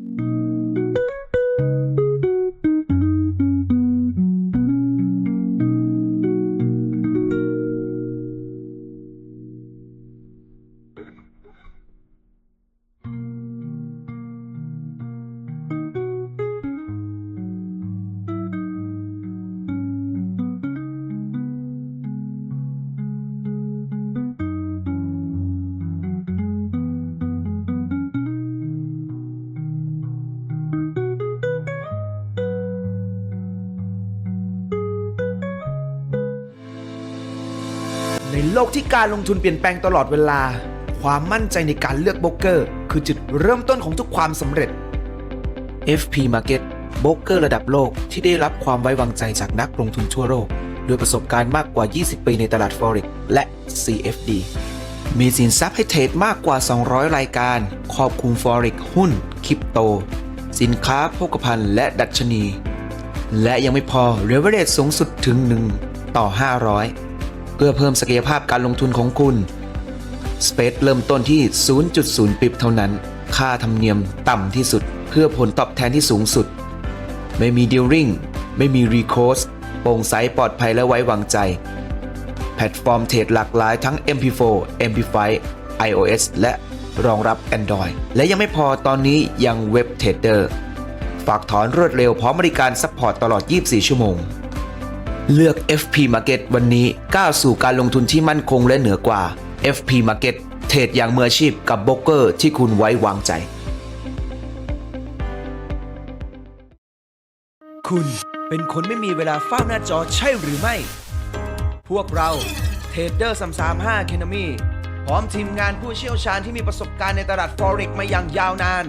ใที่การลงทุนเปลี่ยนแปลงตลอดเวลา ความมั่นใจในการเลือกโบรกเกอร์ คือจุดเริ่มต้นของทุกความสำเร็จ FP Market โบรกเกอร์ระดับโลกที่ได้รับความไว้วางใจจากนักลงทุนทั่วโลกด้วยประสบการณ์มากกว่า 20 ปีในตลาด Forex และ CFD มีสินทรัพย์ให้เทรดมากกว่า 200 รายการ ครอบคลุม Forex หุ้น คริปโต สินค้าโภคภัณฑ์ และดัชนี และยังไม่พอ leverage สูงสุดถึง 1 ต่อ 500 พื่อเพิ่มศักยภาพการลงทุนของคุณ Space เริ่มต้นที่ 0.0 ปิบเท่านั้น ค่าธรรมเนียมต่ำที่สุด เพื่อผลตอบแทนที่สูงสุด ไม่มีดีลริ่งไม่มีรีโคสโปร่งใสปลอดภัยและไว้วางใจ แพลตฟอร์มเทรดหลากหลายทั้ง MP4, MP5, iOS และรองรับ Android และยังไม่พอตอนนี้ยังเว็บเทรดเดอร์ฝากถอนรวดเร็วพร้อมบริการซัพพอร์ตตลอด 24 ชั่วโมง เลือก FP Market วันนี้ก้าวสู่การลงทุนที่มั่นคงและเหนือกว่า FP Market เทรดอย่างมืออาชีพกับโบรกเกอร์ที่คุณไว้วางใจ คุณเป็นคนไม่มีเวลาเฝ้าหน้าจอใช่หรือไม่ พวกเราเทรดเดอร์335 k e n a m y พร้อมทีมงานผู้เชี่ยวชาญที่มีประสบการณ์ในตลาด Forex มาอย่างยาวนาน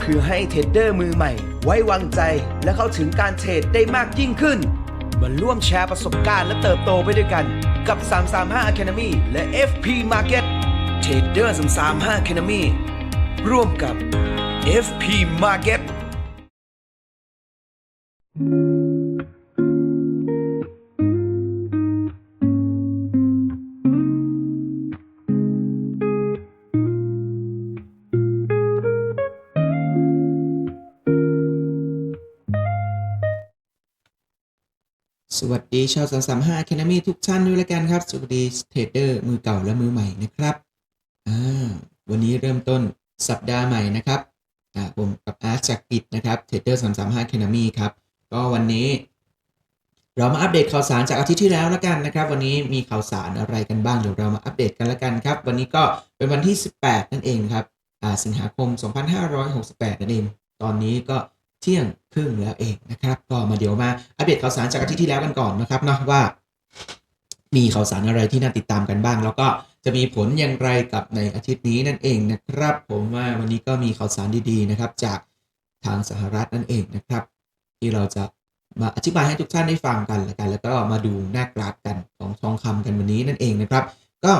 เพื่อให้เทรดเดอร์มือใหม่ ไว้วางใจและเข้าถึงการเทรดได้มากยิ่งขึ้น มาร่วมแชร์ประสบการณ์และเติบโตไปด้วยกัน กับ 335 Academy และ FP Market Trader 335 Academy ร่วมกับ FP Market สวัสดีชาว335 Academy ทุกท่านด้วยละกันครับ สวัสดีเทรดเดอร์มือเก่าและมือใหม่นะครับอ่าวันนี้เริ่มต้นสัปดาห์ใหม่นะครับอ่าผมกับอาร์ตจากกิจนะครับเทรดเดอร์335 Academy ครับ ก็วันนี้ เรามาอัปเดตข่าวสารจากอาทิตย์ที่แล้วละกันนะครับ วันนี้มีข่าวสารอะไรกันบ้างเดี๋ยวเรามาอัปเดตกันละกันครับ วันนี้ก็เป็นวันที่ 18 นั่นเองครับอ่าสิงหาคม 2568 นั่นเอง ตอนนี้ก็ เที่ยงครึ่งแล้วเองนะครับก็มาเดี๋ยวมาอัปเดตข่าวสารจากอาทิตย์ที่แล้วกันก่อนนะครับเนาะว่า มีข่าวสารอะไรที่น่าติดตามกันบ้าง แล้วก็จะมีผลอย่างไรกับในอาทิตย์นี้นั่นเองนะครับ ผมว่าวันนี้ก็มีข่าวสารดีๆนะครับ จากทางสหรัฐนั่นเองนะครับ ที่เราจะมาอธิบายให้ทุกท่านได้ฟังกันละกัน แล้วก็มาดูหน้ากราฟกันของทองคำกันวันนี้นั่นเองนะครับ ก็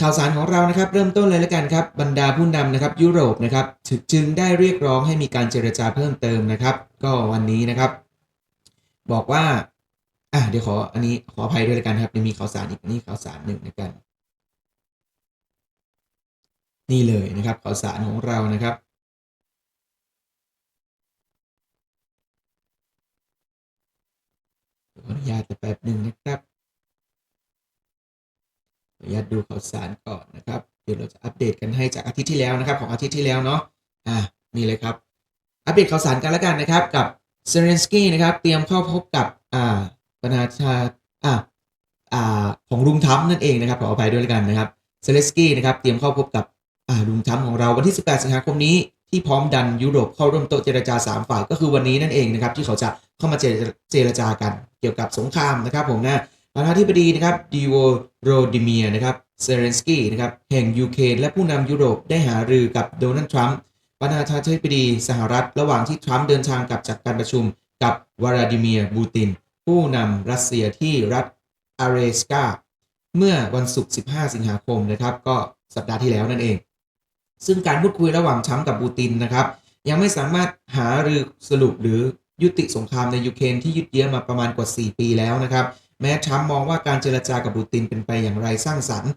ข่าวสารของเรานะครับเริ่มต้นเลยแล้วกันครับบรรดาผู้นำนะครับยุโรปนะครับถึงจึงได้เรียกร้องให้มีการเจรจาเพิ่มเติมนะครับ ก็วันนี้นะครับ บอกว่าอะเดี๋ยวขออันนี้ขออภัยด้วยแล้วกันครับยังมีข่าวสารอีกนี่ข่าวสารหนึ่งนะกัน นี่เลยนะครับข่าวสารของเรานะครับขออนุญาตแป๊บหนึ่งนะครับ อนุญาตดูข่าวสารก่อนนะครับ เดี๋ยวเราจะอัปเดตกันให้จากอาทิตย์ที่แล้วนะครับ ของอาทิตย์ที่แล้วเนาะอ่านี่เลยครับ อัปเดตข่าวสารกันแล้วกันนะครับ กับเซเลนสกี้นะครับ เตรียมเข้าพบกับอ่าประธานาธิอ่าอ่าของลุงทัมนั่นเองนะครับขออภัยด้วยแล้วกันนะครับเซเลนสกี้นะครับเตรียมเข้าพบกับอ่าลุงทัมของเราวันที่ 18 สิงหาคมนี้ที่พร้อมดันยุโรปเข้าร่วมโต๊ะเจรจา 3 ฝ่ายก็คือวันนี้นั่นเองนะครับที่เขาจะเข้ามาเจรเจรจากันเกี่ยวกับสงครามนะครับผมนะ ประธานาธิบดีนะครับดีโวโรดิเมียนะครับเซเลนสกี้นะครับแห่งยูเครนและผู้นำยุโรปได้หารือกับโดนัลด์ทรัมป์ประธานาธิบดีสหรัฐ ระหว่างที่ทรัมป์เดินทางกลับจากการประชุมกับวลาดิเมียร์บูติน ผู้นำรัสเซียที่รัฐอาเรสกาเมื่อวันศุกร์ 15 สิงหาคมนะครับ ก็สัปดาห์ที่แล้วนั่นเอง ซึ่งการพูดคุยระหว่างทรัมป์กับบูตินนะครับ ยังไม่สามารถหารือสรุปหรือยุติสงครามในยูเครนที่ยืดเยื้อมาประมาณกว่า 4 ปีแล้วนะครับ แม้ทรัมป์มองว่าการเจรจากับปูตินเป็นไปอย่างไรสร้างสรรค์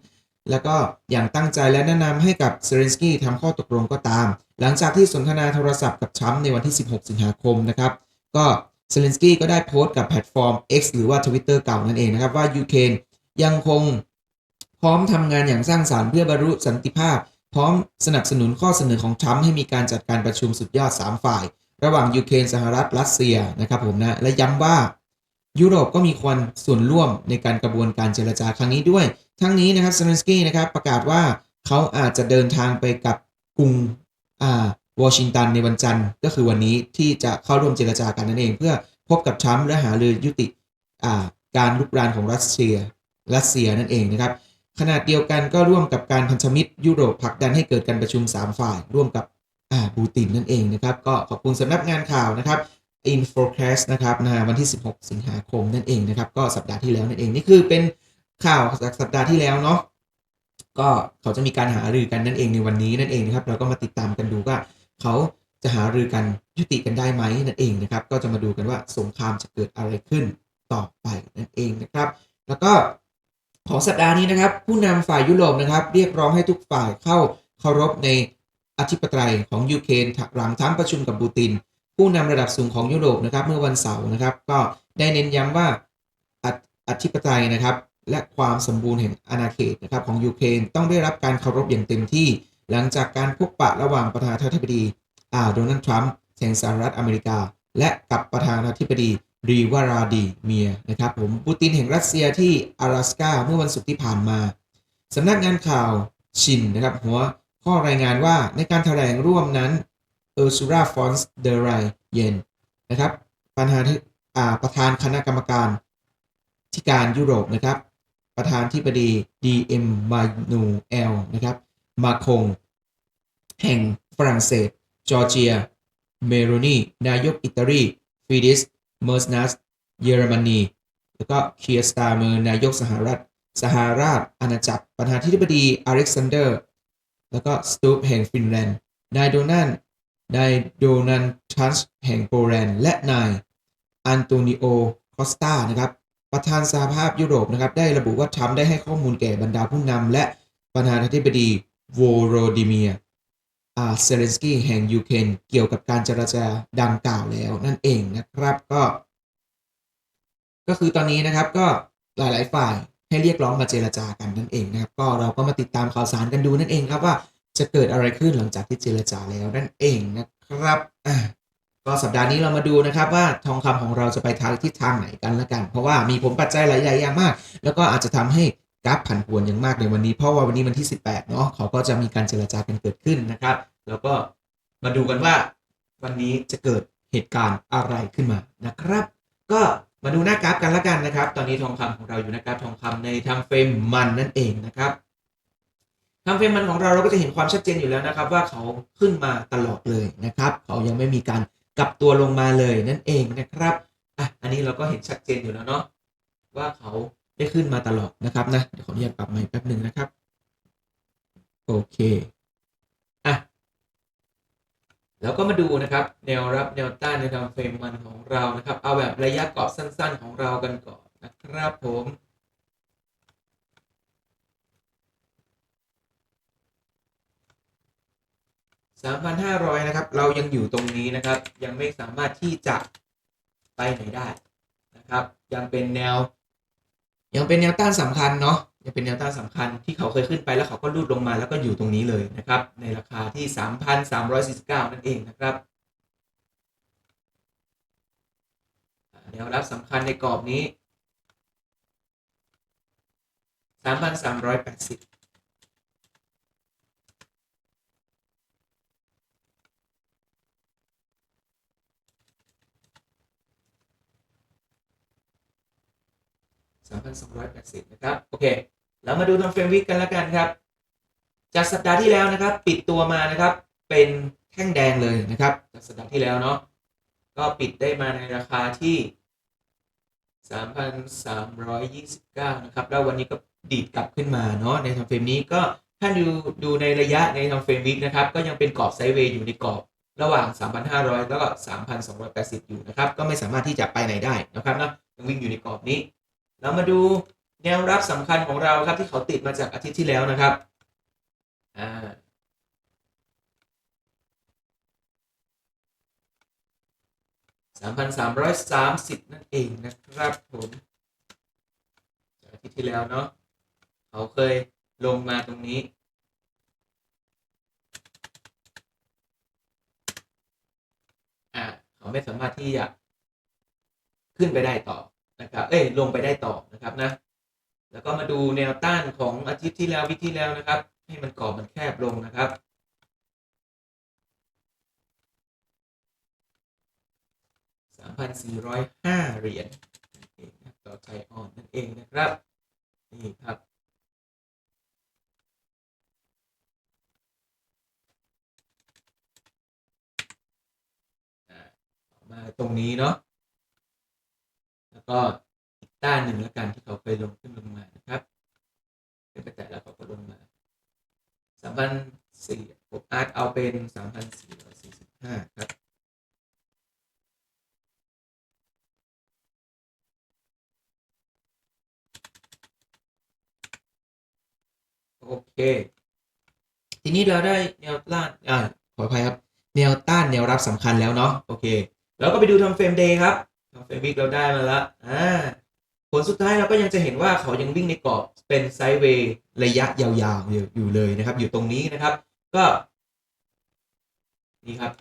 แล้วก็อย่างตั้งใจและแนะนำให้กับเซเลนสกี้ทำข้อตกลงก็ตาม หลังจากที่สนทนาโทรศัพท์กับทรัมป์ในวันที่ 16 สิงหาคมนะครับ ก็เซเลนสกี้ก็ได้โพสต์กับแพลตฟอร์ม X หรือว่า Twitter เก่านั่นเองนะครับว่ายูเครนยังคงพร้อมทำงานอย่างสร้างสารรค์เพื่อบรรลุสันติภาพ พร้อมสนับสนุนข้อเสนอของทรัมป์ให้มีการจัดการประชุมสุดยอด 3 ฝ่าย ระหว่างยูเครนสหรัฐรัสเซียนะครับผมนะและย้ำว่า ยุโรปก็มีควรส่วนร่วมในการกระบวนการเจรจาครั้งนี้ด้วย ทั้งนี้นะครับเซเลนสกี้นะครับประกาศว่าเขาอาจจะเดินทางไปกับกรุงอ่าวอชิงตันในวันจันทร์ ก็คือวันนี้ที่จะเข้าร่วมเจรจากันนั่นเอง เพื่อพบกับทรัมป์และหารือยุติอ่าการลุกรานของรัสเซียรัสเซียนั่นเองนะครับขณะเดียวกันก็ร่วมกับการพันธมิตรยุโรปผลักดันให้เกิดการประชุม 3 ฝ่าย ร่วมกับอ่าปูตินนั่นเองนะครับ ก็ขอบคุณสำนักงานข่าวนะครับ Infocast นะครับนะวันที่ 16 สิงหาคมนั่นเองนะครับ ก็สัปดาห์ที่แล้วนั่นเองนี่คือเป็นข่าวจากสัปดาห์ที่แล้วเนาะก็เขาจะมีการหารือกันนั่นเองในวันนี้นั่นเองนะครับ เราก็มาติดตามกันดูว่าเขาจะหารือกันยุติกันได้ไหมนั่นเองนะครับ ก็จะมาดูกันว่าสงครามจะเกิดอะไรขึ้นต่อไปนั่นเองนะครับ แล้วก็ของสัปดาห์นี้นะครับ ผู้นำฝ่ายยุโรปนะครับ เรียกร้องให้ทุกฝ่ายเข้าเคารพในอธิปไตยของยูเครนหลังทั้งประชุมกับปูติน ผู้นำระดับสูงของยุโรปนะครับ เมื่อวันเสาร์นะครับ ก็ได้เน้นย้ำว่าอธิปไตยนะครับ และความสมบูรณ์แห่งอาณาเขตนะครับของยูเครนต้องได้รับการเคารพอย่างเต็มที่ หลังจากการพบปะระหว่างประธานาธิบดีอ่าโดนัลด์ทรัมป์แห่งสหรัฐอเมริกา และกับประธานาธิบดีรีวาราดีเมียนะครับผมปูตินแห่งรัสเซียที่阿拉สกาเมื่อวันศุกร์ที่ผ่านมาสำนักงานข่าวชินนะครับหัวข้อรายงานว่าในการแถลงร่วมนั้น เออร์ซูราฟอนส์เดไรเยนนะครับประธานที่อ่าประธานคณะกรรมการที่การยุโรปนะครับ ประธานที่ปดี DM มานูเอลนะครับมาคง แห่งฝรั่งเศส จอร์เจีย เมโรนี นายกอิตาลีฟิดิสเมอร์สนัสเยอรมนี แล้วก็เคียสตาเมอร์นายกสหรัฐสหราชอาณาจักรประธานที่ปดีอเล็กซานเดอร์ แล้วก็สตูปแห่งฟินแลนด์ นายโดนัน นายโดนันทัชแห่งโปแลนด์และนายอันโตนิโอคอสตานะครับประธานสหภาพยุโรปนะครับได้ระบุว่าทรัมป์ได้ให้ข้อมูลแก่บรรดาผู้นำและประธานาธิบดีโวโรดิเมียอาเซเลนสกี้แห่งยูเครนเกี่ยวกับการเจรจาดังกล่าวแล้วนั่นเองนะครับก็ ก็คือตอนนี้นะครับก็หลาย ๆ ฝ่ายให้เรียกร้องมาเจรจากันนั่นเองนะครับ ก็เราก็มาติดตามข่าวสารกันดูนั่นเองครับว่า จะเกิดอะไรขึ้นหลังจากที่เจรจาแล้วนั่นเองนะครับอะก็สัปดาห์นี้เรามาดูนะครับว่าทองคำของเราจะไปทางทิศทางไหนกันละกัน เพราะว่ามีผลปัจจัยหลายอย่างมาก แล้วก็อาจจะทำให้กราฟผันผวนอย่างมากในวันนี้ เพราะว่าวันนี้วันที่ 18เนาะเขาก็จะมีการเจรจากันเกิดขึ้นนะครับ แล้วก็มาดูกันว่าวันนี้จะเกิดเหตุการณ์อะไรขึ้นมานะครับ ก็มาดูหน้ากราฟกันละกันนะครับ ตอนนี้ทองคำของเราอยู่หน้ากราฟทองคำในทางเฟรมมันนั่นเองนะครับ ทางเฟรมมันของเราเราก็จะเห็นความชัดเจนอยู่แล้วนะครับ ว่าเขาขึ้นมาตลอดเลยนะครับ เขายังไม่มีการกลับตัวลงมาเลยนั่นเองนะครับอะอันนี้เราก็เห็นชัดเจนอยู่แล้วเนาะว่าเขาได้ขึ้นมาตลอดนะครับนะเดี๋ยวขออนุญาตปรับใหม่แป๊บหนึ่งนะครับ โอเคอะแล้วก็มาดูนะครับแนวรับแนวต้านในทางเฟรมมันของเรานะครับ เอาแบบระยะกรอบสั้น ๆ ของเรากันก่อนนะครับผม 3,500 นะครับ เรายังอยู่ตรงนี้นะครับ ยังไม่สามารถที่จะไปไหนได้นะครับ ยังเป็นแนว ยังเป็นแนวต้านสำคัญเนาะยังเป็นแนวต้านสำคัญที่เขาเคยขึ้นไปแล้วเขาก็รูดลงมาแล้วก็อยู่ตรงนี้เลยนะครับ ในราคาที่ 3,349 นั่นเองนะครับแนวรับสำคัญในกรอบนี้ 3,380 3,280 นะครับ โอเคแล้วมาดูทางเฟรมวิกกันแล้วกันครับ จากสัปดาห์ที่แล้วนะครับ ปิดตัวมานะครับ เป็นแท่งแดงเลยนะครับ จากสัปดาห์ที่แล้วเนาะ ก็ปิดได้มาในราคาที่ 3,329 นะครับ แล้ววันนี้ก็ดีดกลับขึ้นมาเนาะ ในทางเฟรมนี้ก็ถ้าดูดูในระยะในทางเฟรมวิกนะครับ ก็ยังเป็นกรอบไซด์เวย์อยู่ในกรอบระหว่าง 3,500 แล้วก็ 3,280 อยู่นะครับ ก็ไม่สามารถที่จะไปไหนได้นะครับเนาะยังวิ่งอยู่ในกรอบนี้ เรามาดูแนวรับสำคัญของเราครับที่เขาติดมาจากอาทิตย์ที่แล้วนะครับอ่าสามพันสามร้อยสามสิบนั่นเองนะครับผมจากอาทิตย์ที่แล้วเนาะเขาเคยลงมาตรงนี้อ่าเขาไม่สามารถที่จะขึ้นไปได้ต่อ นะครับเอ้ยลงไปได้ต่อนะครับนะแล้วก็มาดูแนวต้านของอาทิตย์ที่แล้ววิที่แล้วนะครับ ให้มันกรอบมันแคบลงนะครับสามพันสี่ร้อยห้าเหรียญนั่นเองนะต่อไทยออนนั่นเองนะครับนี่ครับมาตรงนี้เนาะ ก็อีกต้านหนึ่งแล้วกันที่เขาเคยลงขึ้นลงมานะครับเป็นกระแตแล้วเขาก็ลงมาสามพันสี่ผมอาร์ตเอาเป็นสามพันสี่ร้อยสี่สิบห้าครับโอเค ทีนี้เราได้แนวต้านอ่าขออภัยครับ แนวต้านแนวรับสำคัญแล้วเนาะโอเคเราก็ไปดูทำเฟรมเดย์ครับ ทำเฟรมวิกเราได้มาแล้วอ่าผลสุดท้ายเราก็ยังจะเห็นว่าเขายังวิ่งในกรอบเป็นไซด์เวย์ระยะยาวๆอยู่อยู่เลยนะครับ อยู่ตรงนี้นะครับ ก็นี่ครับ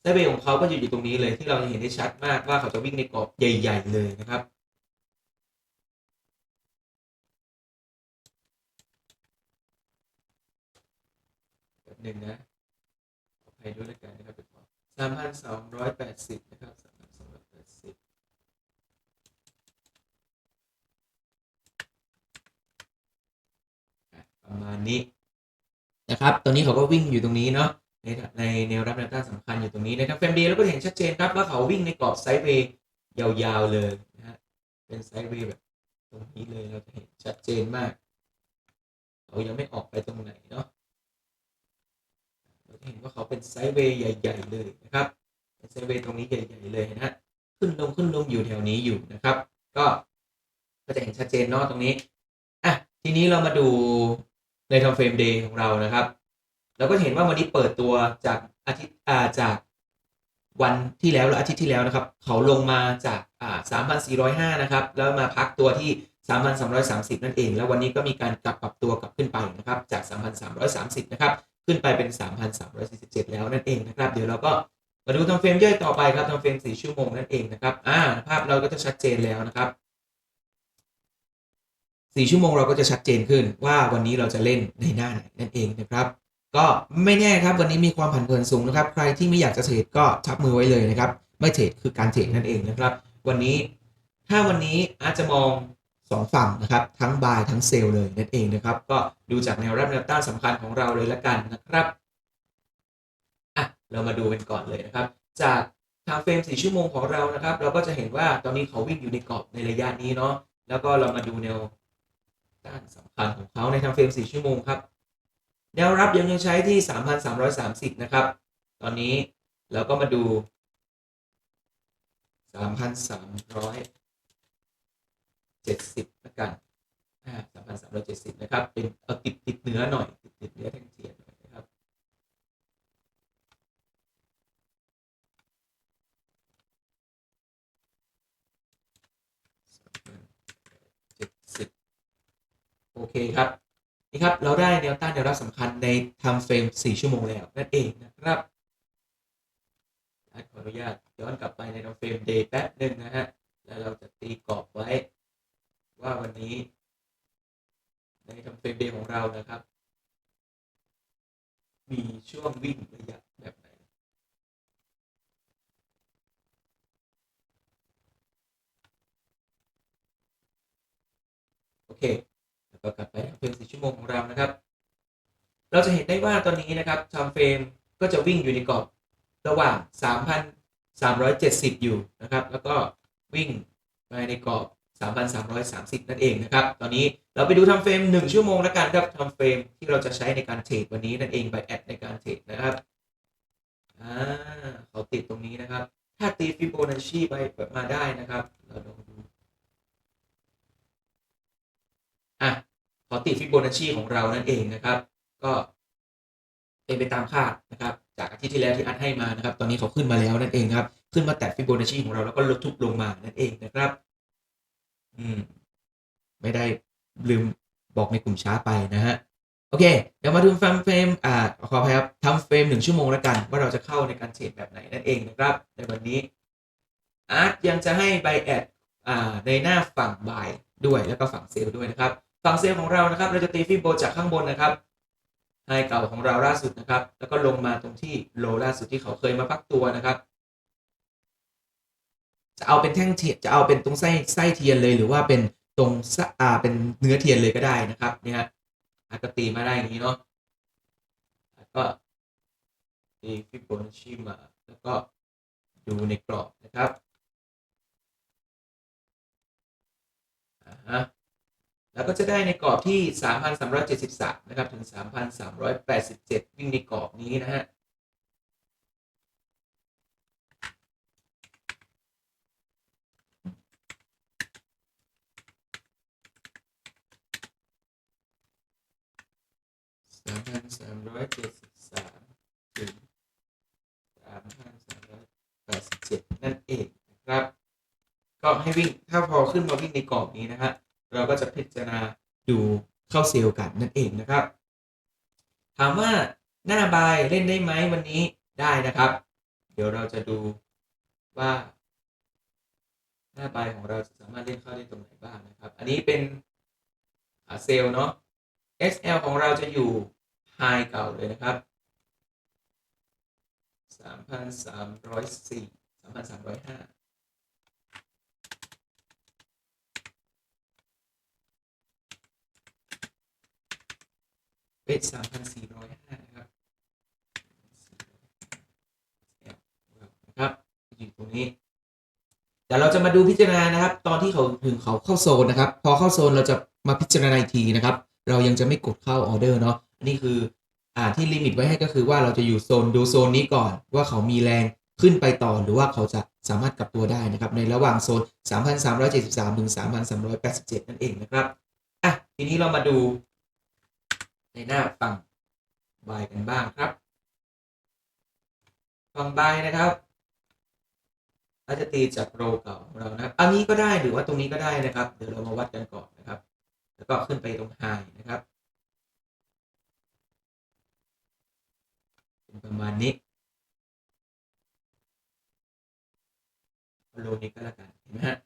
ไซด์เวย์ของเขาก็อยู่อยู่ตรงนี้เลยที่เราเห็นได้ชัดมากว่าเขาจะวิ่งในกรอบใหญ่ ๆ เลยนะครับหนึ่งนะขออภัยด้วยแล้วกันนะครับเป็นสามพันสองร้อยแปดสิบนะครับสามพันสองร้อยแปดสิบ ประมาณนี้นะครับ ตอนนี้เขาก็วิ่งอยู่ตรงนี้เนาะในในแนวรับแนวต้านสำคัญอยู่ตรงนี้นะครับแฟมเดย์เราก็เห็นชัดเจนครับว่าเขาวิ่งในกรอบไซด์เวย์ยาวๆเลยนะฮะเป็นไซด์เวย์แบบตรงนี้เลยเราจะเห็นชัดเจนมากเขายังไม่ออกไปตรงไหนเนาะเราเห็นว่าเขาเป็นไซด์เวย์ใหญ่ๆเลยนะครับเป็นไซด์เวย์ตรงนี้ใหญ่ ๆ เลยนะฮะขึ้นลงขึ้นลงอยู่แถวนี้อยู่นะครับ ก็ก็จะเห็นชัดเจนเนาะตรงนี้อะทีนี้เรามาดู ในทำเฟรมเดย์ของเรานะครับเราก็เห็นว่าวันนี้เปิดตัวจากอาทิตย์อ่าจากวันที่แล้วและอาทิตย์ที่แล้วนะครับ เขาลงมาจากอ่า3,405 นะครับ แล้วมาพักตัวที่ 3,330 นั่นเอง แล้ววันนี้ก็มีการกลับปรับตัวกลับขึ้นไปนะครับ จาก 3,330 นะครับ ขึ้นไปเป็น 3,347 แล้วนั่นเองนะครับ เดี๋ยวเราก็มาดูทำเฟรมย่อยต่อไปครับทำเฟรม 4 ชั่วโมงนั่นเองนะครับ อ่า ภาพเราก็จะชัดเจนแล้วนะครับ 4 ชั่วโมงเราก็จะชัดเจนขึ้นว่าวันนี้เราจะเล่นในหน้าไหนนั่นเองนะครับ ก็ไม่แน่ครับวันนี้มีความผันผวนสูงนะครับ ใครที่ไม่อยากจะเทรดก็ทับมือไว้เลยนะครับ ไม่เทรดคือการเทรดนั่นเองนะครับ วันนี้ถ้าวันนี้อาจจะมองสองฝั่งนะครับ ทั้งบายทั้งเซลเลยนั่นเองนะครับ ก็ดูจากแนวรับแนวต้านสำคัญของเราเลยละกันนะครับอะเรามาดูกันก่อนเลยนะครับ จากทางเฟรม4ชั่วโมงของเรานะครับ เราก็จะเห็นว่าตอนนี้เขาวิ่งอยู่ในกรอบในระยะนี้เนาะแล้วก็เรามาดูแนว ต้านสำคัญของเขาในทางเฟรม 4 ชั่วโมงครับ แนวรับยังยังใช้ที่ 3,330 นะครับ ตอนนี้เราก็มาดู 3,370ละกันอ่า3,370 นะครับ เป็นเอาติดติดเนื้อหน่อย ติดติดเนื้อแท่งเทียนหน่อยนะครับ 70 โอเคครับ นี่ครับเราได้แนวต้านแนวรับสำคัญในทำเฟรม 4 ชั่วโมงแล้วนั่นเองนะครับขออนุญาตย้อนกลับไปในทำเฟรมเดย์แป๊บหนึ่งนะฮะแล้วเราจะตีกรอบไว้ ว่าวันนี้ ในทำเฟรมเดย์ของเรานะครับ มีช่วงวิ่งระยะแบบไหนโอเค ก็กลับไปทำเฟรม4ชั่วโมงของเรานะครับ เราจะเห็นได้ว่าตอนนี้นะครับทำเฟรมก็จะวิ่งอยู่ในกรอบระหว่าง 3,370 อยู่นะครับ แล้วก็วิ่งมาในกรอบ 3,330 นั่นเองนะครับ ตอนนี้เราไปดูทำเฟรม 1 ชั่วโมงแล้วกันครับทำเฟรมที่เราจะใช้ในการเทรดวันนี้นั่นเองไปแอดในการเทรดนะครับอ่าเขาติดตรงนี้นะครับ ถ้าตีฟิโบนัชชีไปมาได้นะครับ เราลองดู ติฟิโบนัชชีของเรานั่นเองนะครับ ก็เป็นไปตามคาดนะครับ จากอาทิตย์ที่แล้วที่อัดให้มานะครับ ตอนนี้เขาขึ้นมาแล้วนั่นเองครับ ขึ้นมาแตะฟิโบนัชชีของเราแล้วก็ลดทุบลงมานั่นเองนะครับ อืม ไม่ได้ลืมบอกในกลุ่มช้าไปนะฮะโอเค เดี๋ยวมาดูฟังเฟรมอ่าขออภัยครับทำเฟรมหนึ่งชั่วโมงแล้วกัน ว่าเราจะเข้าในการเทรดแบบไหนนั่นเองนะครับ ในวันนี้อาร์ตยังจะให้ไบแอดอ่าในหน้าฝั่งบ่ายด้วยแล้วก็ฝั่งเซลล์ด้วยนะครับ ฝั่งเซลล์ของเรานะครับ เราจะตีฟิโบจากข้างบนนะครับไฮเก่าของเราล่าสุดนะครับ แล้วก็ลงมาตรงที่โลล่าสุดที่เขาเคยมาพักตัวนะครับ จะเอาเป็นแท่งเทียนจะเอาเป็นตรงไส้ไส้เทียนเลยหรือว่าเป็นตรงสะอ่าเป็นเนื้อเทียนเลยก็ได้นะครับเนี่ยฮะอาจจะตีมาได้อย่างนี้เนาะแล้วก็ตีฟิโบนัชชีมาแล้วก็ดูในกรอบนะครับอ่าฮะ แล้วก็จะได้ในกรอบที่ 3,373 นะครับ ถึง 3,387 วิ่งในกรอบนี้นะฮะสามพันสามร้อยเจ็ดสิบสามถึงสามพันสามร้อยแปดสิบเจ็ดนั่นเองนะครับ ก็ให้วิ่งถ้าพอขึ้นมาวิ่งในกรอบนี้นะฮะ เราก็จะพิจารณาดูเข้าเซลล์กันนั่นเองนะครับ ถามว่าหน้าบายเล่นได้ไหมวันนี้ได้นะครับ เดี๋ยวเราจะดูว่า หน้าบายของเราจะสามารถเล่นเข้าได้ตรงไหนบ้างนะครับ อันนี้เป็นอาเซลล์เนาะ SL ของเราจะอยู่ High เก่าเลยนะครับ 3,304 3,305 เป็น3,405นะครับนะครับอยู่ตรงนี้แต่เราจะมาดูพิจารณานะครับ ตอนที่เขาถึงเขาเข้าโซนนะครับ พอเข้าโซนเราจะมาพิจารณาอีกทีนะครับ เรายังจะไม่กดเข้าออเดอร์เนาะอันนี้คืออ่าที่ลิมิตไว้ให้ก็คือว่าเราจะอยู่โซนดูโซนนี้ก่อน ว่าเขามีแรงขึ้นไปต่อหรือว่าเขาจะสามารถกลับตัวได้นะครับ ในระหว่างโซน 3,373 ถึง 3,387 นั่นเองนะครับอะทีนี้เรามาดู ในหน้าฝั่งบายกันบ้างครับ ฝั่งบายนะครับเราจะตีจากโรเก่าของเรานะครับอันนี้ก็ได้หรือว่าตรงนี้ก็ได้นะครับ เดี๋ยวเรามาวัดกันก่อนนะครับ แล้วก็ขึ้นไปตรงไฮนะครับเป็นประมาณนี้โลนี้ก็แล้วกันเห็นไหมฮะ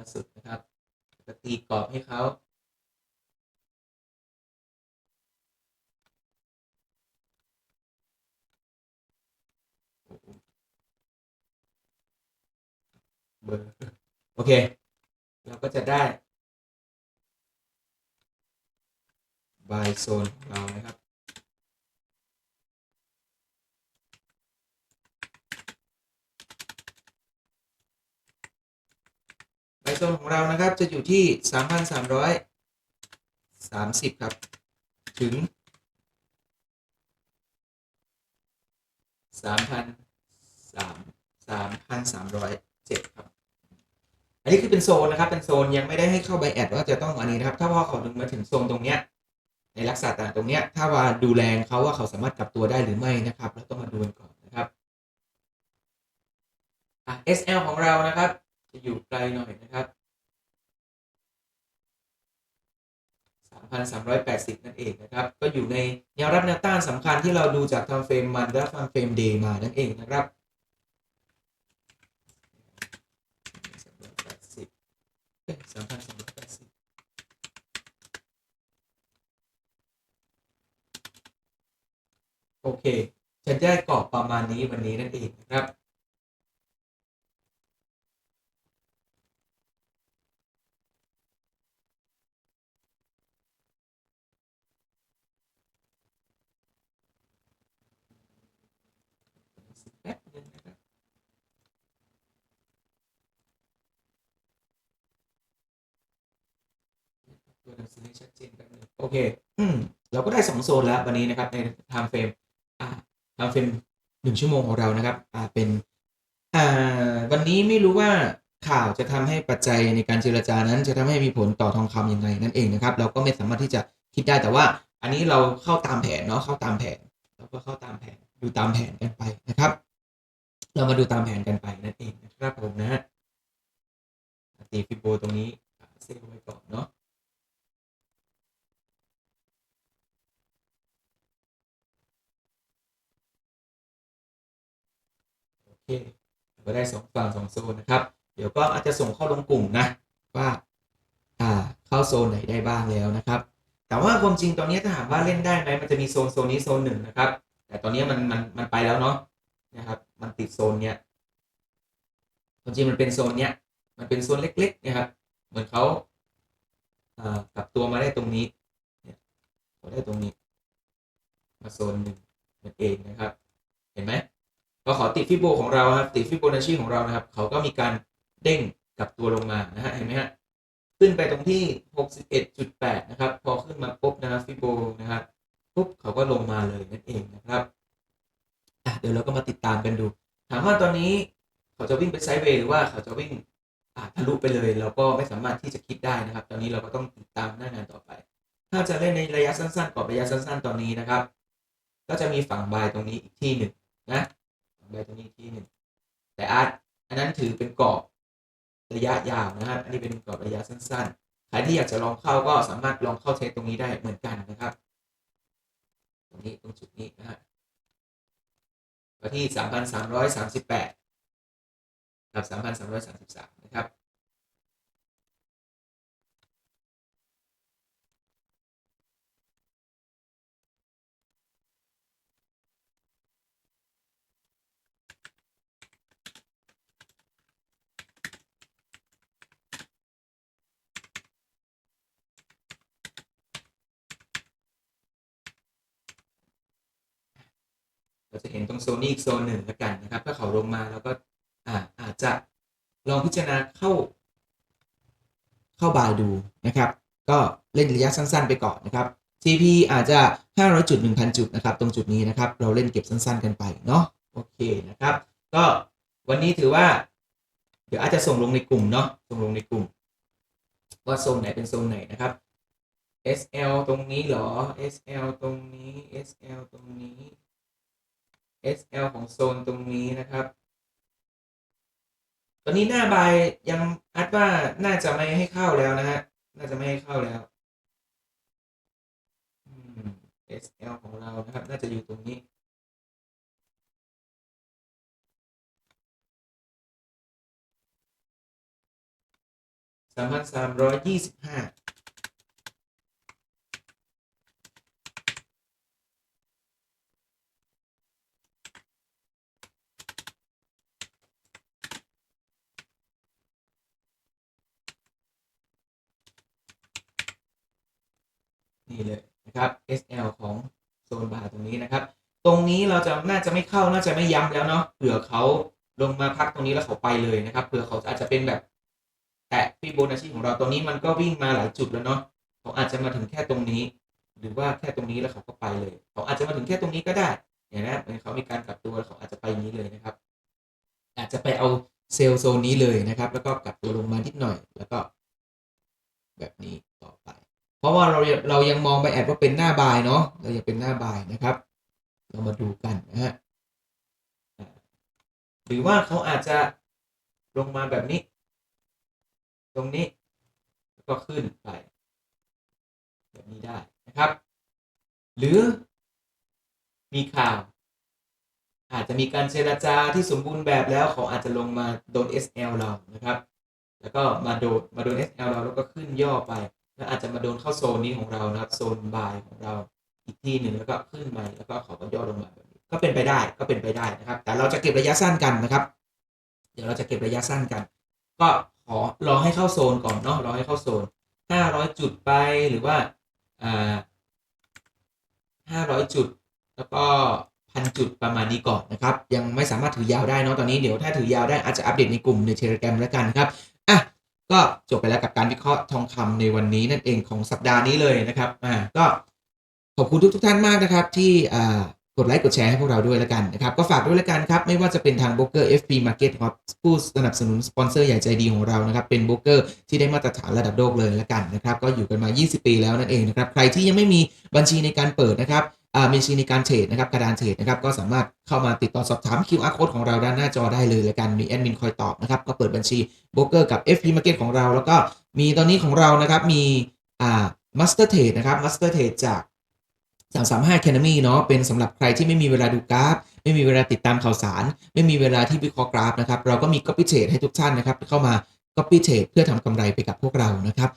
าสุดนะครับแล้วก็ตีกรอบให้เขาเบอร์โอเค เราก็จะได้บโซนของเรานะครับ บายโซนของเรานะครับจะอยู่ที่ 3,330 ครับ ถึง3,003 3,307ครับ อันนี้คือเป็นโซนนะครับ เป็นโซนยังไม่ได้ให้เข้าไบแอดว่าจะต้องอันนี้นะครับ ถ้าพอเขาถึงมาถึงโซนตรงเนี้ยในลักษณะต่างตรงเนี้ยถ้าว่าดูแรงเขาว่าเขาสามารถกลับตัวได้หรือไม่นะครับ เราต้องมาดูกันก่อนนะครับอะ SL ของเรานะครับ จะอยู่ไกลหน่อยนะครับ 3,380 นั่นเองนะครับ ก็อยู่ในแนวรับแนวต้านสำคัญที่เราดูจากทำเฟรมมันและทำเฟรมเดย์มานั่นเองนะครับ380เอ้อย3,380โอเค จะได้กรอบประมาณนี้วันนี้นั่นเองนะครับ แป๊บนึงนะครับ ตัวห นังสือให้ชัดเจนกันเลยโอเคอืมเราก็ได้สองโซนแล้ววันนี้นะครับในไทม์เฟรมอ่าไทม์เฟรมหนึ่งชั่วโมงของเรานะครับอ่าเป็นอ่าวันนี้ไม่รู้ว่าข่าวจะทำให้ปัจจัยในการเจรจานั้นจะทำให้มีผลต่อทองคำยังไงนั่นเองนะครับ เราก็ไม่สามารถที่จะคิดได้แต่ว่า อันนี้เราเข้าตามแผนเนาะเข้าตามแผนเราก็เข้าตามแผนดูตามแผนกันไปนะครับ เรามาดูตามแผนกันไปนั่นเองนะครับผมนะฮะตีฟิโบตรงนี้เซลไว้ก่อนเนาะ ก็ได้สองฝั่งสองโซนนะครับ เดี๋ยวก็อาจจะส่งเข้าลงกลุ่มนะว่าอ่าเข้าโซนไหนได้บ้างแล้วนะครับ แต่ว่าความจริงตอนนี้ถ้าถามว่าเล่นได้ไหมมันจะมีโซนโซนนี้โซนหนึ่งนะครับ แต่ตอนนี้มันมันมันไปแล้วเนาะนะครับ มันติดโซนเนี้ยความจริงมันเป็นโซนเนี้ยมันเป็นโซนเล็ก ๆ นะครับ เหมือนเขาอ่ากลับตัวมาได้ตรงนี้เนี่ยเขาได้ตรงนี้ มาโซนหนึ่งนั่นเองนะครับ เห็นไหม ก็ขอติดฟิโบของเราครับติดฟิโบนัชชีของเรานะครับ เขาก็มีการเด้งกลับตัวลงมานะฮะเห็นไหมฮะขึ้นไปตรงที่ 61.8 นะครับ พอขึ้นมาปุ๊บนะครับฟิโบนะครับปุ๊บเขาก็ลงมาเลยนั่นเองนะครับอะเดี๋ยวเราก็มาติดตามกันดู ถามว่าตอนนี้เขาจะวิ่งไปไซด์เวย์หรือว่าเขาจะวิ่งอาทะลุไปเลย เราก็ไม่สามารถที่จะคิดได้นะครับ ตอนนี้เราก็ต้องติดตามหน้างานต่อไป ถ้าจะเล่นในระยะสั้นๆกรอบระยะสั้น ๆ ตอนนี้นะครับ ก็จะมีฝั่งบายตรงนี้อีกที่หนึ่งนะ ใบตรงนี้ที่หนึ่งแต่อาร์ตอันนั้นถือเป็นกรอบระยะยาวนะครับ อันนี้เป็นกรอบระยะสั้นๆ ใครที่อยากจะลองเข้าก็สามารถลองเข้าเทสตรงนี้ได้เหมือนกันนะครับ ตรงนี้ตรงจุดนี้นะฮะที่สามพันสามร้อยสามสิบแปดกับสามพันสามร้อยสามสิบสามนะครับ เราจะเห็นตรงโซนนี้อีกโซนหนึ่งแล้วกันนะครับ ถ้าเขาลงมาแล้วก็อาอาจจะลองพิจารณาเข้า เข้าบายดูนะครับ ก็เล่นระยะสั้น ๆ ไปก่อนนะครับ TP อาจจะ 500จุด1,000 จุดนะครับ ตรงจุดนี้นะครับ เราเล่นเก็บสั้น ๆ กันไปเนาะโอเคนะครับ ก็วันนี้ถือว่า เดี๋ยวอาจจะส่งลงในกลุ่มเนาะส่งลงในกลุ่ม ว่าโซนไหนเป็นโซนไหนนะครับ SL ตรงนี้เหรอ SL ตรงนี้ SL ตรงนี้ SL ของโซนตรงนี้นะครับ ตอนนี้หน้าบายยังอัดว่าน่าจะไม่ให้เข้าแล้วนะฮะ น่าจะไม่ให้เข้าแล้วอืม SL ของเรานะครับ น่าจะอยู่ตรงนี้ สามพันสามร้อยยี่สิบห้า เลยนะครับ SL ของโซนบาร์ตรงนี้นะครับ ตรงนี้เราจะน่าจะไม่เข้าน่าจะไม่ย้ำแล้วเนาะเผื่อเขาลงมาพักตรงนี้แล้วเขาไปเลยนะครับเผื่อเขาอาจจะเป็นแบบ แตะฟิโบนัชชีของเราตรงนี้มันก็วิ่งมาหลายจุดแล้วเนาะเขาอาจจะมาถึงแค่ตรงนี้ หรือว่าแค่ตรงนี้แล้วเขาก็ไปเลยเขาอาจจะมาถึงแค่ตรงนี้ก็ได้เนี่ยนะเขามีการกลับตัวแล้วเขาอาจจะไปนี้เลยนะครับ อาจจะไปเอาเซลล์โซนนี้เลยนะครับ แล้วก็กลับตัวลงมานิดหน่อย แล้วก็ แบบนี้ต่อไป เพราะว่าเราเรายังมองไปแอดว่าเป็นหน้าบายเนาะเรายังเป็นหน้าบายนะครับ เรามาดูกันนะฮะหรือว่าเขาอาจจะลงมาแบบนี้ ตรงนี้แล้วก็ขึ้นไป แบบนี้ได้นะครับ หรือมีข่าว อาจจะมีการเจรจาที่สมบูรณ์แบบแล้วเขาอาจจะลงมาโดน SL เรานะครับ แล้วก็มาโดนมาโดน SL เราแล้วก็ขึ้นย่อไป อาจจะมาโดนเข้าโซนนี้ของเรานะครับโซนบายของเราอีกที่หนึ่งแล้วก็ขึ้นมาแล้วก็เขาก็ย่อลงมาแบบนี้ก็เป็นไปได้ก็เป็นไปได้นะครับ แต่เราจะเก็บระยะสั้นกันนะครับ เดี๋ยวเราจะเก็บระยะสั้นกัน ก็ขอรอให้เข้าโซนก่อนเนาะรอให้เข้าโซน 500 จุดไปหรือว่าอ่า500 จุด แล้วก็พันจุดประมาณนี้ก่อนนะครับ ยังไม่สามารถถือยาวได้เนาะตอนนี้เดี๋ยวถ้าถือยาวได้อาจจะอัปเดตในกลุ่มในเทเล gram แล้วกันครับอะ ก็จบไปแล้วกับการวิเคราะห์ทองคำในวันนี้นั่นเองของสัปดาห์นี้เลยนะครับอ่าก็ขอบคุณทุกทุกท่านมากนะครับที่อ่า กดไลค์กดแชร์ให้พวกเราด้วยแล้วกันนะครับ ก็ฝากด้วยแล้วกันครับ ไม่ว่าจะเป็นทางโบรกเกอร์ FP Market ครับผู้สนับสนุนสปอนเซอร์ใหญ่ใจดีของเรานะครับ เป็นโบรกเกอร์ที่ได้มาตรฐานระดับโลกเลยแล้วกันนะครับ ก็อยู่กันมา 20 ปีแล้วนั่นเองนะครับ ใครที่ยังไม่มีบัญชีในการเปิดนะครับอ่าบัญชีในการเทรดนะครับกระดานเทรดนะครับก็สามารถเข้ามาติดต่อสอบถาม QR code ของเราด้านหน้าจอได้เลยแล้วกันมีแอดมินคอยตอบนะครับก็เปิดบัญชีโบรกเกอร์กับ FP Market ของเรา แล้วก็มีตอนนี้ของเรานะครับมีอ่า Master Trade นะครับ Master Trade จาก 335 Academy เนาะเป็นสำหรับใครที่ไม่มีเวลาดูกราฟ ไม่มีเวลาติดตามข่าวสาร ไม่มีเวลาที่วิเคราะห์กราฟนะครับ เราก็มี Copy Trade ให้ทุกท่านนะครับ เข้ามา Copy Trade เพื่อทำกำไรไปกับพวกเรานะครับ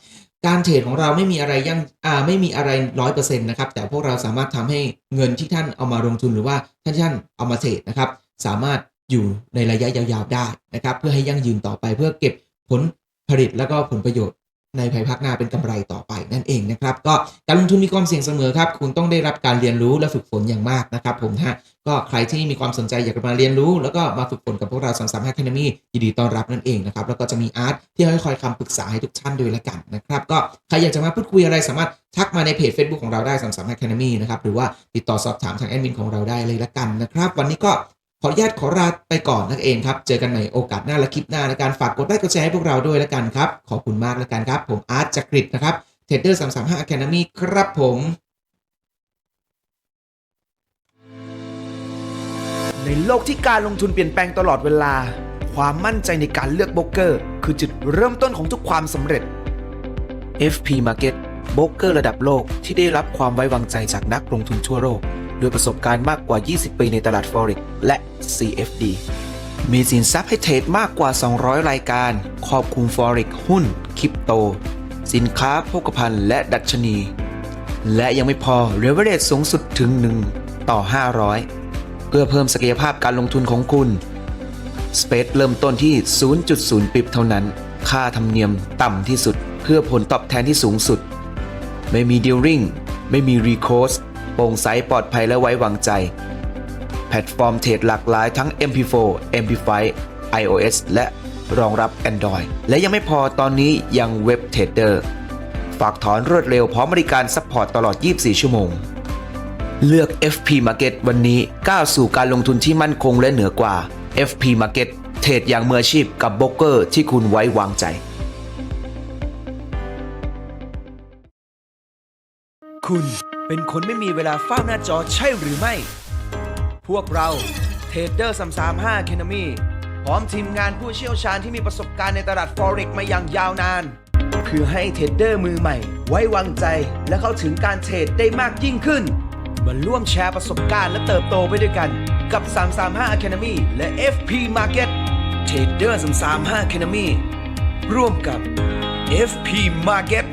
การเทรดของเราไม่มีอะไรยั่งอ่าไม่มีอะไรร้อยเปอร์เซ็นต์นะครับ แต่พวกเราสามารถทำให้เงินที่ท่านเอามาลงทุนหรือว่าท่านท่านเอามาเทรดนะครับ สามารถอยู่ในระยะยาวๆได้นะครับ เพื่อให้ยั่งยืนต่อไปเพื่อเก็บผลผลิตแล้วก็ผลประโยชน์ ในภายภาคหน้าเป็นกำไรต่อไปนั่นเองนะครับ ก็การลงทุนมีความเสี่ยงเสมอครับ คุณต้องได้รับการเรียนรู้และฝึกฝนอย่างมากนะครับผมฮะก็ใครที่มีความสนใจอยากจะมาเรียนรู้ แล้วก็มาฝึกฝนกับพวกเราสามสาม Academy ยินดีต้อนรับนั่นเองนะครับแล้วก็จะมีอาร์ตที่ให้คอยคำปรึกษาให้ทุกท่านด้วยละกันนะครับก็ใครอยากจะมาพูดคุยอะไรสามารถทักมาในเพจ Facebook ของเราได้สามสาม Academy นะครับหรือว่าติดต่อสอบถามทางแอดมินของเราได้เลยละกันนะครับวันนี้ก็ ขออนุญาตขอลาไปก่อนนั่นเองครับ เจอกันใหม่โอกาสหน้าและคลิปหน้าในการฝากกดไลค์กดแชร์ให้พวกเราด้วยละกันครับ ขอบคุณมากละกันครับ ผมอาร์ตจักริดนะครับเทรดเดอร์335 Academy ครับผมในโลกที่การลงทุนเปลี่ยนแปลงตลอดเวลา ความมั่นใจในการเลือกโบรกเกอร์ คือจุดเริ่มต้นของทุกความสำเร็จ FP Market โบรกเกอร์ระดับโลกที่ได้รับความไว้วางใจจากนักลงทุนทั่วโลก ด้วยประสบการณ์มากกว่า 20 ปีในตลาด Forex และ CFD มีสินทรัพย์ให้เทรดมากกว่า 200 รายการ ครอบคลุม Forex หุ้น คริปโต สินค้าโภคภัณฑ์ และดัชนี และยังไม่พอ leverage สูงสุดถึง 1 ต่อ 500 เพื่อเพิ่มศักยภาพการลงทุนของคุณสเปซเริ่มต้นที่ 0.0 ปิบเท่านั้น ค่าธรรมเนียมต่ำที่สุด เพื่อผลตอบแทนที่สูงสุด ไม่มีดีลริงไม่มีรีโคส โปร่งใสปลอดภัยและไว้วางใจ แพลตฟอร์มเทรดหลากหลายทั้ง MP4, MP5, iOS และรองรับ Android และยังไม่พอตอนนี้ยังเว็บเทรดเดอร์ฝากถอนรวดเร็วพร้อมบริการซัพพอร์ตตลอด 24 ชั่วโมง เลือก FP Market วันนี้ก้าวสู่การลงทุนที่มั่นคงและเหนือกว่า FP Market เทรดอย่างมืออาชีพกับโบรกเกอร์ที่คุณไว้วางใจ คุณ เป็นคนไม่มีเวลาเฝ้าหน้าจอใช่หรือไม่ พวกเราเทรดเดอร์335 Academy พร้อมทีมงานผู้เชี่ยวชาญที่มีประสบการณ์ในตลาด Forex มาอย่างยาวนาน เพื่อให้เทรดเดอร์มือใหม่ ไว้วางใจและเข้าถึงการเทรดได้มากยิ่งขึ้น มาร่วมแชร์ประสบการณ์และเติบโตไปด้วยกันกับ 335 Academy และ FP Market เทรดเดอร์335 Academy ร่วมกับ FP Market